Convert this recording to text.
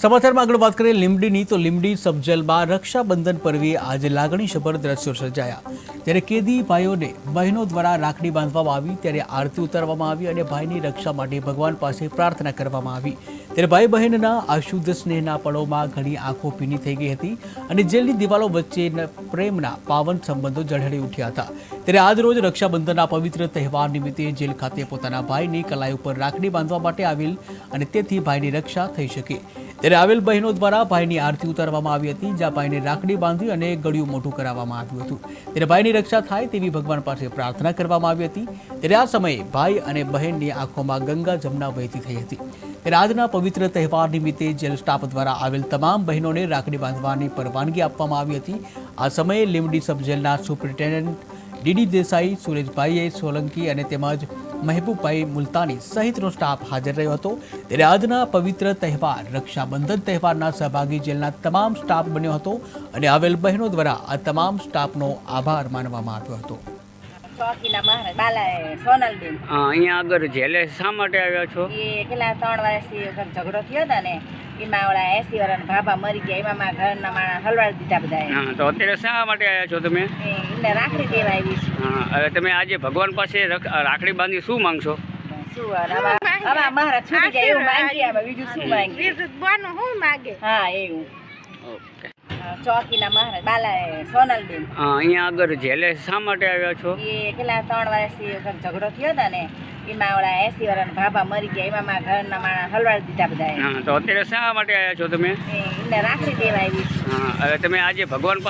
સમાચારમાં આગળ વાત કરીએ લીમડીની તો લીમડી સબજેલમાં રક્ષાબંધન પર્વે આજે લાગણીસભર દ્રશ્યો સર્જાયા. ત્યારે કેદી ભાઈઓને બહેનો દ્વારા રાખડી બાંધવામાં આવી, ત્યારે આરતી ઉતારવામાં આવી અને ભાઈની રક્ષા માટે ભગવાન પાસે પ્રાર્થના કરવામાં આવી. ત્યારે ભાઈ બહેનના આ સ્નેહના પળોમાં ઘણી આંખો ભીની થઈ ગઈ હતી અને જેલની દિવાલો વચ્ચે પ્રેમના પાવન સંબંધો જળહળી ઉઠ્યા હતા. ત્યારે આજ રોજ રક્ષાબંધનના પવિત્ર તહેવાર નિમિત્તે જેલ ખાતે પોતાના ભાઈની કલાઈ ઉપર રાખડી બાંધવા માટે આવેલ અને તેથી ભાઈની રક્ષા થઈ શકે. ત્યારે આવેલ બહેનો દ્વારા ભાઈની આરતી ઉતારવામાં આવી હતી, જ્યાં ભાઈને રાખડી બાંધી અને ગળ્યું મોટું કરાવવામાં આવ્યું હતું. ત્યારે ભાઈની રક્ષા થાય તેવી ભગવાન પાસે પ્રાર્થના કરવામાં આવી હતી. ત્યારે આ સમયે ભાઈ અને બહેનની આંખોમાં ગંગા જમના વહેતી થઈ હતી. ત્યારે આજના પવિત્ર તહેવાર નિમિત્તે જેલ સ્ટાફ દ્વારા આવેલ તમામ બહેનોને રાખડી બાંધવાની પરવાનગી આપવામાં આવી હતી. આ સમયે લીમડી સબ જેલના સુપ્રિન્ટેન્ડન્ટ ડીડી દેસાઈ, સુરેશભાઈએ સોલંકી અને તેમજ મહેબૂબભાઈ મુલતાની સહિતનો સ્ટાફ હાજર રહ્યો હતો. ત્યારે આજના પવિત્ર તહેવાર, રક્ષાબંધન તહેવારના સહભાગી જેલના તમામ સ્ટાફ બન્યો હતો અને આવેલ બહેનો દ્વારા આ તમામ સ્ટાફનો આભાર માનવામાં આવ્યો હતો. ચોકીના મહારાજ. બાલા સોનલબેન અ, અહીંયા આગળ જેલે શા માટે આવ્યા છો? એ કેટલા ત્રણ વર્ષથી ઝઘડો થયો હતો ને એમાં ઓલા એસી વર્ષના ભાભા મરી ગયા એમાં મારા ઘરના માણસ હલવાડી દીધા બધા હા તો અત્યારે શા માટે આવ્યા છો તમે? એમને રાખડી દેવા આવી હા હવે તમે આજે ભગવાન પાસે રાખડી બાંધી શું માંગશો? શું છૂટી જાય એવું માંગીએ બીજું શું માંગીએ વિરુદ્ધવાનું શું માગે? હા એવું. ચોકીના મહારાજ બાલા સોનલબેન અ, અહીંયા આગળ જેલે શા માટે આવ્યા છો? એ કેટલા ત્રણ વર્ષથી ઝઘડો થયો હતો ને એમાં ઓલા એસી વર્ષના ભાભા મરી ગયા એમાં મારા ઘરના માણસ હલવાડી દીધા બધા હા તો અત્યારે શા માટે આવ્યા છો તમે? એમને રાખડી દેવા આવી હા હવે તમે આજે ભગવાન